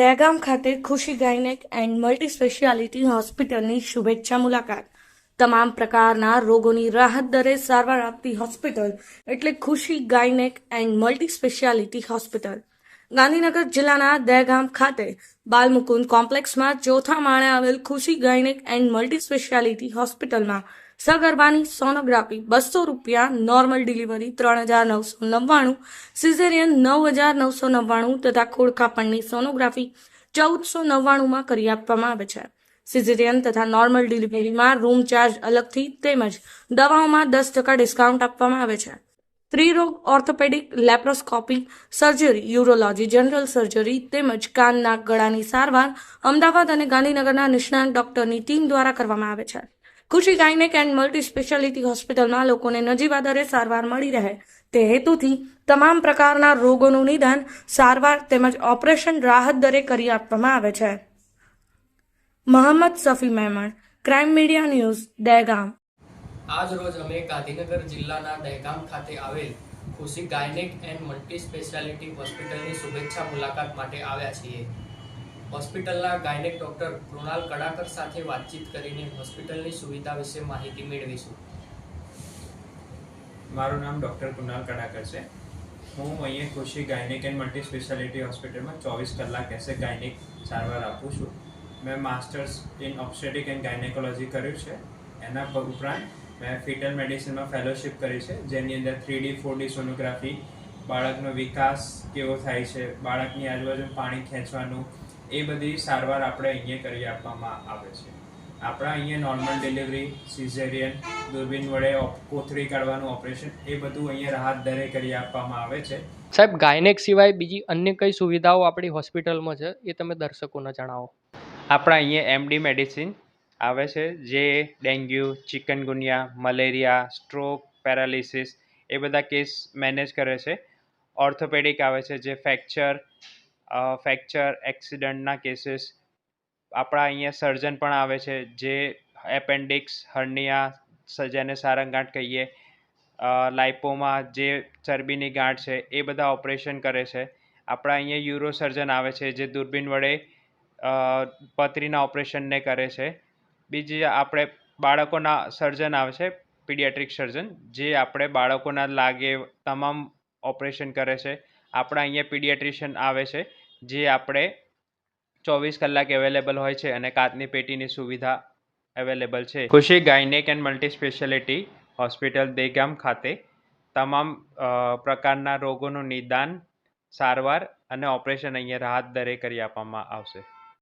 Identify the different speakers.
Speaker 1: દહેગામ ખાતે ખુશી gynaec and multi speciality હોસ્પિટલની શુભેચ્છા મુલાકાત. તમામ પ્રકારના રોગોની રાહત દરે સારવાર આપતી હોસ્પિટલ એટલે ખુશી gynaec and multi speciality hospital. Gandhinagar જિલ્લાના દહેગામ ખાતે બાલમુકુંદ કોમ્પ્લેક્સમાં ચોથા માળે આવેલ ખુશી ગાયનેક એન્ડ મલ્ટી સ્પેશિયાલિટી હોસ્પિટલમાં સગર્ભાની સોનોગ્રાફી બસો રૂપિયા, નોર્મલ ડિલિવરી ત્રણ હજાર નવસો નવ્વાણું, સિઝેરિયન નવ હજાર નવસો નવ્વાણું તથા ખોડખાપણની સોનોગ્રાફી ચૌદસો નવ્વાણુંમાં કરી આપવામાં આવે છે. સિઝેરિયન તથા નોર્મલ ડિલિવરીમાં રૂમ ચાર્જ અલગથી તેમજ દવાઓમાં દસ ટકા ડિસ્કાઉન્ટ આપવામાં આવે છે. સ્ત્રીરોગ, orthopaedic, laparoscopy surgery, urology, general surgery તેમજ કાન, નાક, ગળાની સારવાર અમદાવાદ અને ગાંધીનગરના નિષ્ણાંત ડોક્ટરની ટીમ દ્વારા કરવામાં આવે છે. Khushi gynaec and multi speciality હોસ્પિટલમાં લોકોને નજીવા દરે સારવાર મળી રહે તે હેતુથી તમામ પ્રકારના રોગોનું નિદાન, સારવાર તેમજ ઓપરેશન રાહત દરે કરી આપવામાં આવે છે. Mohammad Safi Maheman crime media news, Dahegam.
Speaker 2: આજ રોજ અમે ગાંધીનગર જિલ્લાના દહેગામ ખાતે આવેલ ખુશી ગાયનેક એન્ડ મલ્ટી સ્પેશિયાલિટી હોસ્પિટલની શુભેચ્છા મુલાકાત માટે આવ્યા છીએ. હોસ્પિટલના ગાયનેક ડૉક્ટર કૃણાલ કડાકર સાથે વાતચીત કરીને હોસ્પિટલની સુવિધા વિશે માહિતી મેળવીશું.
Speaker 3: મારું નામ ડૉક્ટર કૃણાલ કડાકર છે. હું અહીંયા ખુશી ગાયનેક એન્ડ મલ્ટી સ્પેશિયાલિટી હોસ્પિટલમાં ચોવીસ કલાક એસે ગાયનેક સારવાર આપું છું. મેં masters in obstetric and gynaecology કર્યું છે. એના ઉપરાંત મેં ફિટલ મેડિસિનમાં ફેલોશિપ કરી છે, જેની અંદર three D, four D sonography, બાળકનો વિકાસ કેવો થાય છે, બાળકની આજુબાજુ પાણી ખેંચવાનું એ બધી સારવાર આપણે અહીંયા કરી આપવામાં આવે છે. આપણા અહીંયા નોર્મલ ડિલિવરી સિઝેરિયન દૂરબીન વડે કોથળી કાઢવાનું ઓપરેશન એ બધું અહીંયા રાહત દરે કરી આપવામાં આવે છે.
Speaker 2: સાહેબ ગાયનેક સિવાય બીજી અન્ય કઈ સુવિધાઓ આપણી હોસ્પિટલમાં છે એ તમે દર્શકોને જણાવો.
Speaker 3: આપણા અહીંયા એમડી મેડિસિન આવે છે જે dengue chikungunya malaria stroke paralysis એ બધા કેસ મેનેજ કરે છે. ઓર્થોપેડિક આવે છે જે ફ્રેક્ચર ફ્રેક્ચર એક્સિડન્ટના કેસીસ આપણા અહીંયા સર્જન પણ આવે છે, જે એપેન્ડિક્સ હર્નિયા જેને સારંગાંઠ કહીએ લાઇપોમાં જે ચરબીની ગાંઠ છે, એ બધા ઓપરેશન કરે છે. આપણા અહીંયા યુરો સર્જન આવે છે, જે દૂરબીન વડે પથરીના ઓપરેશનને કરે છે. બીજી આપણે બાળકોના સર્જન આવે છે પીડિયાટ્રિક સર્જન જે આપણે બાળકોના લાગે, તમામ ઓપરેશન કરે છે. આપણા અહીંયા પીડિયાટ્રિશિયન આવે છે, જે આપણે ચોવીસ કલાક અવેલેબલ હોય છે અને કાચની પેટીની સુવિધા અવેલેબલ છે. Khushi gynaec and multi speciality hospital, Degam ખાતે તમામ પ્રકારના રોગોનું નિદાન, સારવાર અને ઓપરેશન અહીંયા રાહત દરે કરી આપવામાં આવશે.